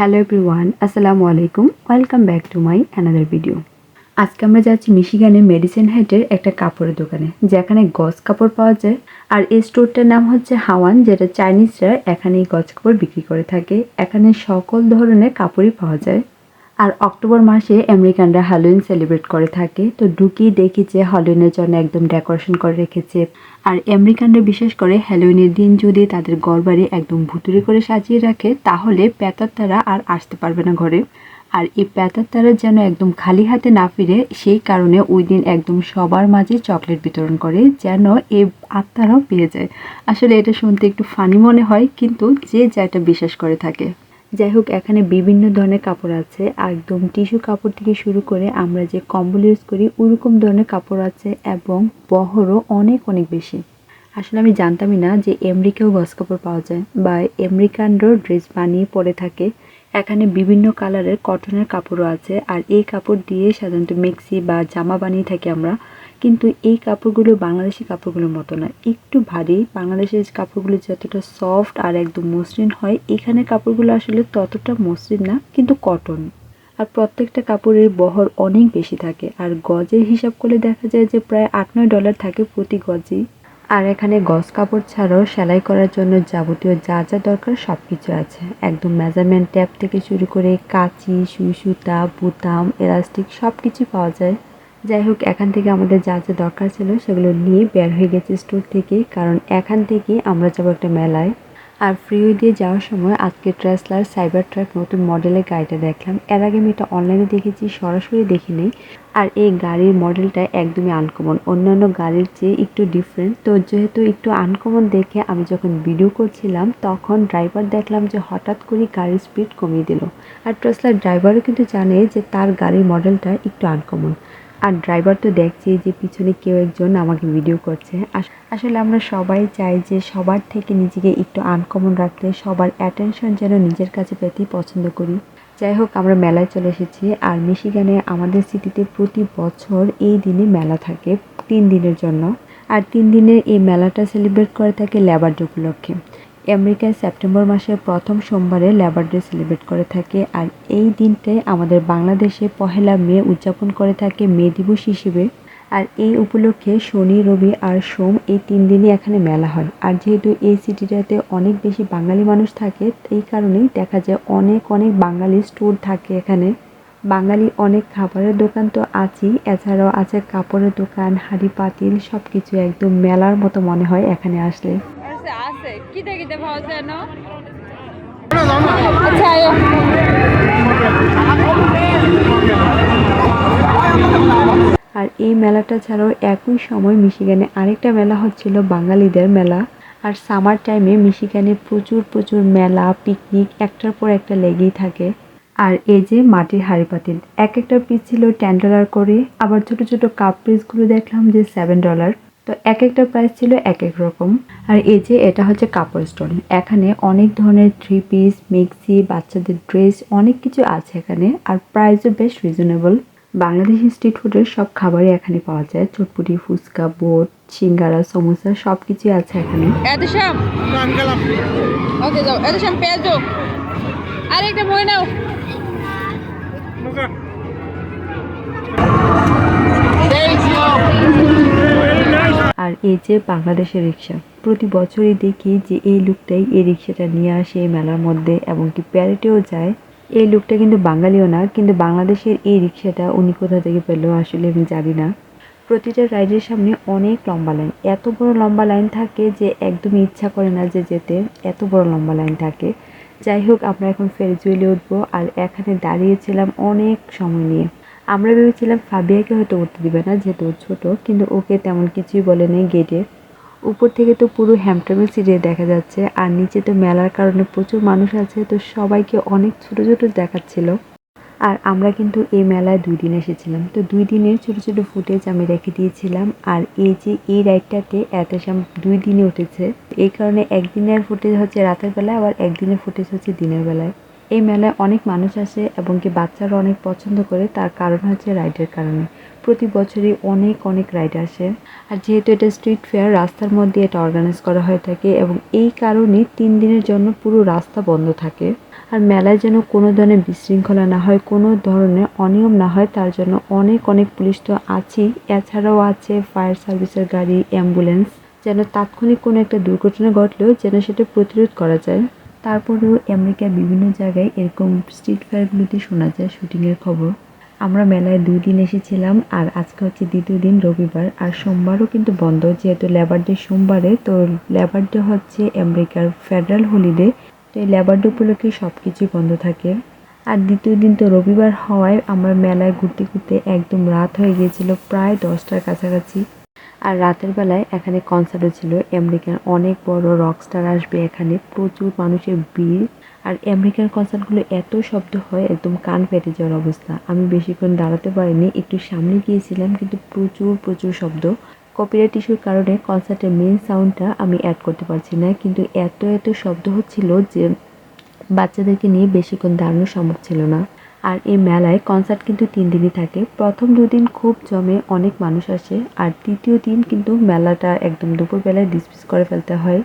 Hello everyone, আসসালামু আলাইকুম। Welcome back to my another video. আজকে আমরা যাচ্ছি মিশিগানের মেডিসিন হাইটের একটা কাপড়ের দোকানে, যেখানে গজ কাপড় পাওয়া যায়। আর এই স্টোরটার নাম হচ্ছে হাওয়ান, যেটা চাইনিজরা এখানে এই গজ কাপড় বিক্রি করে থাকে। এখানে সকল ধরনের কাপড়ই পাওয়া যায়। আর অক্টোবর মাসে আমেরিকানরা হ্যালোইন সেলিব্রেট করে থাকে। তো ঢুকিয়ে দেখি যে হ্যালোইনের জন্য একদম ডেকোরেশন করে রেখেছে। আর আমেরিকানরা বিশেষ করে হ্যালোইনের দিন যদি তাদের ঘরবাড়ি একদম ভুতুরে করে সাজিয়ে রাখে, তাহলে প্যাতার তারা আর আসতে পারবে না ঘরে। আর এই প্যাতার তারা যেন একদম খালি হাতে না ফিরে, সেই কারণে ওই দিন একদম সবার মাঝে চকলেট বিতরণ করে, যেন এই আত্মারাও পেয়ে যায়। আসলে এটা শুনতে একটু ফানি মনে হয়, কিন্তু যে যেটা বিশ্বাস করে থাকে। যাই হোক, এখানে বিভিন্ন ধরনের কাপড় আছে। একদম টিস্যু কাপড় থেকে শুরু করে আমরা যে কম্বল ইউজ করি, ওরকম ধরনের কাপড় আছে এবং বহরও অনেক অনেক বেশি। আসলে আমি জানতামই না যে আমেরিকাও গস কাপড় পাওয়া যায় বা আমেরিকানরাও ড্রেস বানিয়ে পরে থাকে। এখানে বিভিন্ন কালারের কটনের কাপড়ও আছে আর এই কাপড় দিয়ে সাধারণত মেক্সি বা জামা বানিয়ে থাকি আমরা। কিন্তু এই কাপড়গুলো বাংলাদেশি কাপড়গুলোর মতো না। একটু ভারী। বাংলাদেশের কাপড়গুলো যতটা সফট আর একদম মসৃণ হয় এখানে কাপড়গুলো আসলে ততটা মসৃণ না, কিন্তু কটন আর প্রত্যেকটা কাপড়ের বহর অনেক বেশি থাকে। আর গজের হিসাব করলে দেখা যায় যে প্রায় আট নয় ডলার থাকে প্রতি গজই আর এখানে গজ কাপড় ছাড়াও সেলাই করার জন্য যাবতীয় যা যা দরকার সব কিছু আছে। একদম মেজারমেন্ট ট্যাপ থেকে শুরু করে কাঁচি, সুই, সুতা, বুতাম এলাস্টিক সব কিছু পাওয়া যায়। যাই হোক, এখান থেকে আমাদের যা যা দরকার ছিল সেগুলো নিয়ে বের হয়ে গেছে স্টোর থেকে, কারণ এখান থেকে আমরা যাব একটা মেলায়। আর ফ্রিওয়ে দিয়ে যাওয়ার সময় আজকে ট্রেসলার সাইবার ট্রাক নতুন মডেলের গাড়িটা দেখলাম। এর আগে আমি এটা অনলাইনে দেখেছি, সরাসরি দেখিনি আর এই গাড়ির মডেলটা একদমই আনকমন অন্যান্য গাড়ির চেয়ে একটু ডিফারেন্ট তো যেহেতু একটু আনকমন দেখে আমি যখন ভিডিও করছিলাম, তখন ড্রাইভার দেখলাম যে হঠাৎ করে গাড়ির স্পিড কমিয়ে দিল। আর ট্রেসলার ড্রাইভারও কিন্তু জানে যে তার গাড়ির মডেলটা একটু আনকমন আর ড্রাইভার তো দেখছি যে পিছনে কেউ একজন আমাকে ভিডিও করছে। আস- আসলে আমরা সবাই চাই যে সবার থেকে নিজেকে একটু আনকমন রাখতে, সবার অ্যাটেনশন যেন নিজের কাছে পেতেই পছন্দ করি। যাই হোক, আমরা মেলায় চলে এসেছি আর মিশিগানে আমাদের সিটিতে প্রতি বছর এই দিনে মেলা থাকে, তিন দিনের জন্য। আর তিন দিনের এই মেলাটা সেলিব্রেট করে থাকে লেবার ডে উপলক্ষে আমেরিকায় সেপ্টেম্বর মাসের প্রথম সোমবারে লেবার ডে সেলিব্রেট করে থাকে। আর এই দিনটাই আমাদের বাংলাদেশে পহেলা মে উদযাপন করে থাকে মে দিবস হিসেবে। আর এই উপলক্ষে শনি, রবি আর সোম এই তিন দিনই এখানে মেলা হয়। আর যেহেতু এই সিটিটাতে অনেক বেশি বাঙালি মানুষ থাকে, এই কারণেই দেখা যায় অনেক অনেক বাঙালি স্টোর থাকে এখানে। বাঙালি অনেক খাবারের দোকান তো আছেই, এছাড়াও আছে কাপড়ের দোকান, হাঁড়ি, পাতিল সব কিছু একদম মেলার মতো মনে হয় এখানে আসলে। আচ্ছা আর এই মেলাটা ছাড়াও একই সময় মিশিগানে আরেকটা মেলা হচ্ছিল বাঙালিদের মেলা। আর সামার টাইমে মিশিগানে প্রচুর প্রচুর মেলা পিকনিক একটার পর একটা লেগেই থাকে। আর এই যে মাটির হাঁড়ি পাতিল, এক একটা পিস ছিল টেন ডলার করে, আবার ছোট ছোট কাপ পিসগুলো দেখলাম যে সেভেন ডলার তো এক একটা প্রাইস ছিল এক এক রকম। আর এই যে এটা হচ্ছে কাপড় স্টোর এখানে অনেক ধরনের থ্রি পিস মিক্সি বাচ্চাদের ড্রেস অনেক কিছু আছে এখানে। আর প্রাইসও বেশ রিজনেবল বাংলাদেশি স্ট্রিট ফুডের সব খাবারই এখানে পাওয়া যায়। চটপুটি ফুচকা বোট সিঙ্গারা সমোসা সব কিছুই আছে এখানে। এত ওকে যাও। এত পেঁয়াজ আর একটা বই নাও আর এই যে বাংলাদেশের রিক্সা প্রতি বছরই দেখি যে এই লুকটাই এই রিক্সাটা নিয়ে আসে এই মেলার মধ্যে এবং কি প্যারেটেও যায়। এই লুকটা কিন্তু বাঙালিও না, কিন্তু বাংলাদেশের এই রিক্সাটা উনি কোথা থেকে পেল আসলে আমি জানি না। প্রতিটা রাইডের সামনে অনেক লম্বা লাইন, এত বড় লম্বা লাইন থাকে যে একদমই ইচ্ছা করে না যে যেতে, এত বড় লম্বা লাইন থাকে। যাই হোক, আমরা এখন ফেরিজুয়েলে উঠবো, আর এখানে দাঁড়িয়েছিলাম অনেক সময় নিয়ে। আমরা ভেবেছিলাম ফাবিয়াকে হয়তো উঠতে দিবে না, যেহেতু ও ছোট, কিন্তু ওকে তেমন কিছুই বলে নেই গেটে উপর থেকে তো পুরো হ্যামটমের সিটে দেখা যাচ্ছে, আর নিচে তো মেলার কারণে প্রচুর মানুষ আছে, তো সবাইকে অনেক ছোটো ছোটো দেখাচ্ছিল। আর আমরা কিন্তু এই মেলায় দুই দিন এসেছিলাম। তো দুই দিনের ছোটো ছোটো ফুটেজ আমি রেখে দিয়েছিলাম, আর এই যে এই রাইডটাতে এত সাম দুই দিনে উঠেছে। এই কারণে একদিনের ফুটেজ হচ্ছে রাতের বেলায়, আবার একদিনের ফুটেজ হচ্ছে দিনের বেলায়। এই মেলায় অনেক মানুষ আসে এবং কি বাচ্চারা অনেক পছন্দ করে, তার কারণ হচ্ছে রাইডের কারণে। প্রতি বছরই অনেক অনেক রাইড আসে। আর যেহেতু এটা স্ট্রিট ফেয়ার রাস্তার মধ্যে এটা অর্গানাইজ করা হয়ে থাকে এবং এই কারণে তিন দিনের জন্য পুরো রাস্তা বন্ধ থাকে। আর মেলায় যেন কোনো ধরনের বিশৃঙ্খলা না হয়, কোনো ধরনের অনিয়ম না হয়, তার জন্য অনেক অনেক পুলিশ তো আছেই। এছাড়াও আছে ফায়ার সার্ভিসের গাড়ি অ্যাম্বুলেন্স যেন তাৎক্ষণিক কোনো একটা দুর্ঘটনা ঘটলেও যেন সেটা প্রতিরোধ করা যায়। তারপরেও আমেরিকার বিভিন্ন জায়গায় এরকম স্ট্রিট ফায়ারগুলোতে শোনা যায় শুটিংয়ের খবর। আমরা মেলায় দুই দিন এসেছিলাম আর আজকে হচ্ছে দ্বিতীয় দিন রবিবার। আর সোমবারও কিন্তু বন্ধ, যেহেতু লেবার ডে সোমবারে, তো লেবার ডে হচ্ছে আমেরিকার ফেডারেল হলিডে তো এই লেবার ডে উপলক্ষে সব কিছুই বন্ধ থাকে। আর দ্বিতীয় দিন তো রবিবার হওয়ায় আমরা মেলায় ঘুরতে ঘুরতে একদম রাত হয়ে গিয়েছিল, প্রায় দশটার কাছাকাছি। আর রাতের বেলায় এখানে কনসার্টও ছিল আমেরিকান অনেক বড় রকস্টার আসবে এখানে। প্রচুর মানুষের ভিড়। আর আমেরিকান কনসার্টগুলো এত শব্দ হয়, একদম কান ফেটে যাওয়ার অবস্থা। আমি বেশিক্ষণ দাঁড়াতে পারিনি, একটু সামনে গিয়েছিলাম কিন্তু প্রচুর প্রচুর শব্দ। কপিরাইট ইস্যুর কারণে কনসার্টের মেন সাউন্ডটা আমি অ্যাড করতে পারছি না, কিন্তু এত এত শব্দ হচ্ছিল যে বাচ্চাদেরকে নিয়ে বেশিক্ষণ দাঁড়ানো সম্ভব ছিল না। আর এই মেলায় কনসার্ট কিন্তু তিন দিনই থাকে। প্রথম দুদিন খুব জমে অনেক মানুষ আসে আর তৃতীয় দিন কিন্তু মেলাটা একদম দুপুরবেলায় ডিসপিস করে ফেলতে হয়।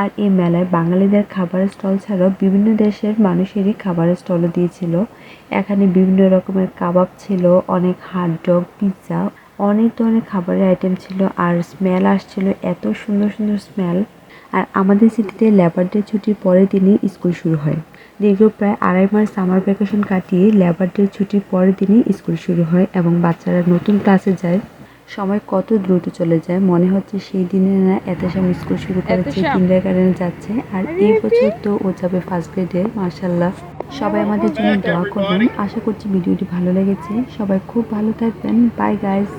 আর এই মেলায় বাঙালিদের খাবারের স্টল ছাড়াও বিভিন্ন দেশের মানুষেরই খাবারের স্টলও দিয়েছিল। এখানে বিভিন্ন রকমের কাবাব ছিল, অনেক হাট ডগ পিৎজা অনেক ধরনের খাবারের আইটেম ছিল আর স্মেল আসছিল, এত সুন্দর সুন্দর স্মেল আর আমাদের সিটিতে লেবার ডে ছুটির পরের দিনই স্কুল শুরু হয়। দীর্ঘ প্রায় আড়াই মাস সামার ভ্যাকেশন কাটিয়ে লেবার ডে ছুটির পরের দিনই স্কুল শুরু হয় এবং বাচ্চারা নতুন ক্লাসে যায়। সময় কত দ্রুত চলে যায় মনে হচ্ছে সেই দিনে না এত সময় স্কুল শুরু করেছে কিন্ডার গার্ডেনে যাচ্ছে। আর এই বছর তো ও যাবে ফার্স্ট গ্রেডে মার্শাল্লাহ সবাই আমাদের জন্য দোয়া করবেন। আশা করছি ভিডিওটি ভালো লেগেছে। সবাই খুব ভালো থাকবেন। Bye guys